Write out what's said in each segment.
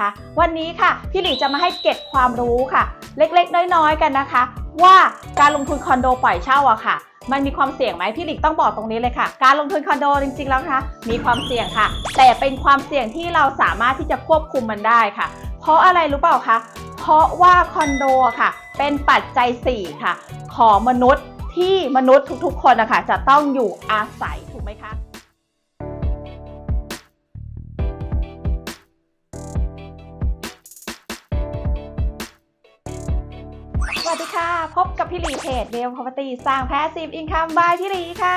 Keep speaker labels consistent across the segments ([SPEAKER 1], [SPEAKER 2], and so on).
[SPEAKER 1] คะวันนี้ค่ะพี่หลีจะมาให้เก็บความรู้ค่ะ เล็กๆ น้อยๆกันนะคะ ว่าการลงทุนคอนโดปล่อยเช่าอะค่ะ มันมีความเสี่ยงไหมพี่หลีต้องบอกตรงนี้เลยค่ะ การลงทุนคอนโดจริงๆแล้วนะคะมีความเสี่ยงค่ะ แต่เป็นความเสี่ยงที่เราสามารถที่จะควบคุมมันได้ค่ะ เพราะอะไรรู้เปล่าคะเพราะว่าคอนโดค่ะ เป็นปัจจัย 4 ค่ะ ของมนุษย์ที่มนุษย์ทุกๆ คนนะคะจะต้องอยู่อาศัยถูกไหมคะ สวัสดีค่ะ พบกับพี่ลีเพจเรียวพ r o p e r t y สร้างแพสซีฟอินคัมบายพี่ลีค่ะ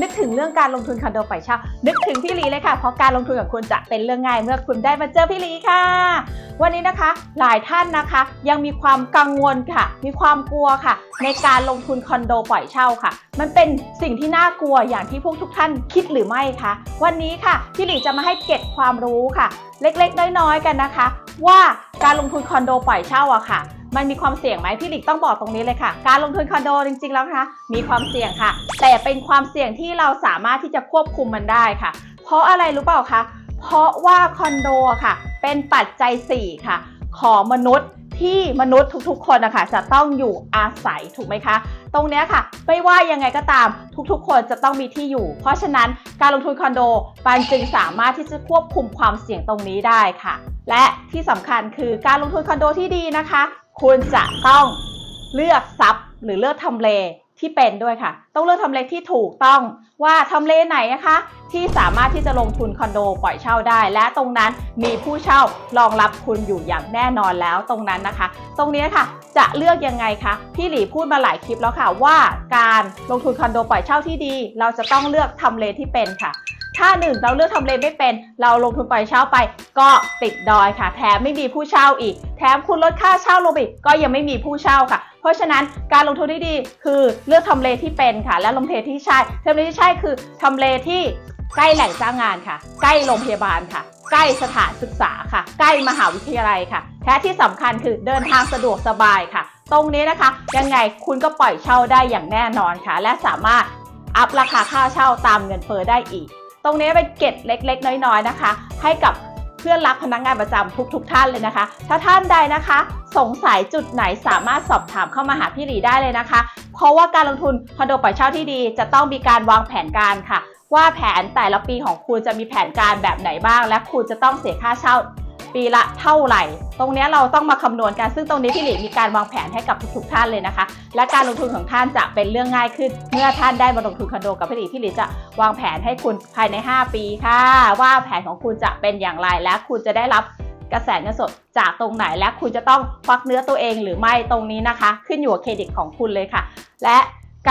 [SPEAKER 1] นึกถึงเรื่องการลงทุนคอนโดปล่อยเช่านึกถึงพี่ลีเลยค่ะ เพราะการลงทุนกับคุณจะเป็นเรื่องง่ายเมื่อคุณได้มาเจอพี่ลีค่ะ วันนี้นะคะหลายท่านนะคะ ยังมีความกังวลค่ะ มีความกลัวค่ะ ในการลงทุนคอนโดปล่อยเช่าค่ะ มันเป็นสิ่งที่น่ากลัวอย่างที่พวกทุกท่านคิดหรือไม่คะวันนี้ค่ะพี่หลีจะมาให้เก็บความรู้ค่ะ เล็กๆ น้อยๆกันนะคะ ว่าการลงทุนคอนโดปล่อยเช่าอะค่ะ มันมีความเสี่ยงไหมพี่หลิกต้องบอกตรงนี้เลยค่ะ การลงทุนคอนโดจริงๆแล้วนะคะมีความเสี่ยงค่ะ แต่เป็นความเสี่ยงที่เราสามารถที่จะควบคุมมันได้ค่ะ เพราะอะไรรู้เปล่าคะเพราะว่าคอนโดค่ะ เป็นปัจจัย 4 ค่ะ ของมนุษย์ที่มนุษย์ทุกๆ คนนะคะจะต้องอยู่อาศัยถูกไหมคะ ตรงนี้ค่ะ ไม่ว่ายังไงก็ตามทุกๆ คนจะต้องมีที่อยู่ เพราะฉะนั้นการลงทุนคอนโดปันจึงสามารถที่จะควบคุมความเสี่ยงตรงนี้ได้ค่ะ และที่สำคัญคือการลงทุนคอนโดที่ดีนะคะ คุณจะต้องเลือกทรัพย์หรือเลือกทำเลที่เป็นด้วยค่ะ ต้องเลือกทำเลที่ถูกต้องว่าทำเลไหนนะคะ ที่สามารถที่จะลงทุนคอนโดปล่อยเช่าได้ และตรงนั้นมีผู้เช่ารองรับคุณอยู่อย่างแน่นอนแล้วตรงนั้นนะคะ ตรงนี้ค่ะจะเลือกยังไงคะพี่หลีพูดมาหลายคลิปแล้วค่ะว่าการลงทุนคอนโดปล่อยเช่าที่ดี เราจะต้องเลือกทำเลที่เป็นค่ะ ถ้าหนึ่งเราเลือกทำเลไม่เป็น เราลงทุนปล่อยเช่าไป ก็ติดดอยค่ะ แถมไม่มีผู้เช่าอีก แถมคุณลดค่าเช่าลงอีกก็ยังไม่มีผู้เช่าค่ะ เพราะฉะนั้นการลงทุนที่ดีคือเลือกทำเลที่เป็นค่ะ และลงทุนที่ใช่ทำเลที่ใช่คือทำเลที่ใกล้แหล่งจ้างงานค่ะ ใกล้โรงพยาบาลค่ะ ใกล้สถานศึกษาค่ะ ใกล้มหาวิทยาลัยค่ะและที่สำคัญคือเดินทางสะดวกสบายค่ะ ตรงนี้นะคะ ยังไงคุณก็ปล่อยเช่าได้อย่างแน่นอนค่ะ และสามารถอัพราคาค่าเช่าตามเงินเฟ้อได้อีก รงนี้เป็นเกร็ดเล็ก ๆ น้อยๆนะคะ ให้กับเพื่อนรักพนักงานประจำทุกๆท่านเลยนะคะ ถ้าท่านใดนะคะ สงสัยจุดไหนสามารถสอบถามเข้ามาหาพี่หลีได้เลยนะคะ เพราะว่าการลงทุนคอนโดปล่อยเช่าที่ดี จะต้องมีการวางแผนการค่ะ ว่าแผนแต่ละปีของคุณจะมีแผนการแบบไหนบ้าง และคุณจะต้องเสียค่าเช่า ปีละเท่าไหร่ ตรงนี้เราต้องมาคำนวณกันซึ่งตรงนี้พี่หลีมีการวางแผนให้กับทุกๆท่านเลยนะคะ และการลงทุนของท่านจะเป็นเรื่องง่ายขึ้น เมื่อท่านได้มาลงทุนคอนโดกับพี่หลีพี่หลีจะวางแผนให้คุณภายใน 5 ปีค่ะ ว่าแผนของคุณจะเป็นอย่างไรและคุณจะได้รับกระแสเงินสดจากตรงไหนและคุณจะต้องควักเนื้อตัวเองหรือไม่ตรงนี้นะคะ ขึ้นอยู่กับเครดิตของคุณเลยค่ะ และ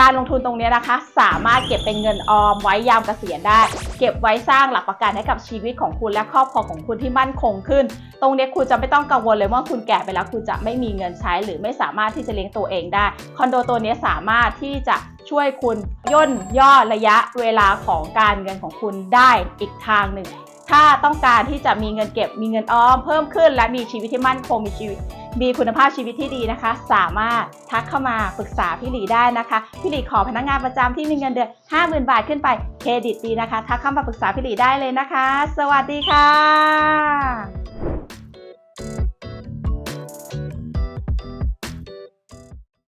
[SPEAKER 1] การลงทุนตรงนี้นะคะ สามารถเก็บเป็นเงินออมไว้ยามเกษียณได้ เก็บไว้สร้างหลักประกันให้กับชีวิตของคุณและครอบครัวของคุณที่มั่นคงขึ้น ตรงนี้คุณจะไม่ต้องกังวลเลยว่าคุณแก่ไปแล้วคุณจะไม่มีเงินใช้ หรือไม่สามารถที่จะเลี้ยงตัวเองได้ คอนโดตัวนี้สามารถที่จะช่วยคุณย่นย่อระยะเวลาของการเงินของคุณได้อีกทางหนึ่งถ้าต้องการที่จะมีเงินเก็บมีเงินออมเพิ่มขึ้น และมีชีวิตที่มั่นคงมีชีวิต มีคุณภาพชีวิตที่ดีนะคะ สามารถทักเข้ามาปรึกษาพี่หลีได้นะคะ พี่หลีขอพนักงานประจำที่มีเงินเดือน 50,000 บาทขึ้นไปเครดิตดีนะคะ ทักเข้ามาปรึกษาพี่หลีได้เลยนะคะ สวัสดีค่ะ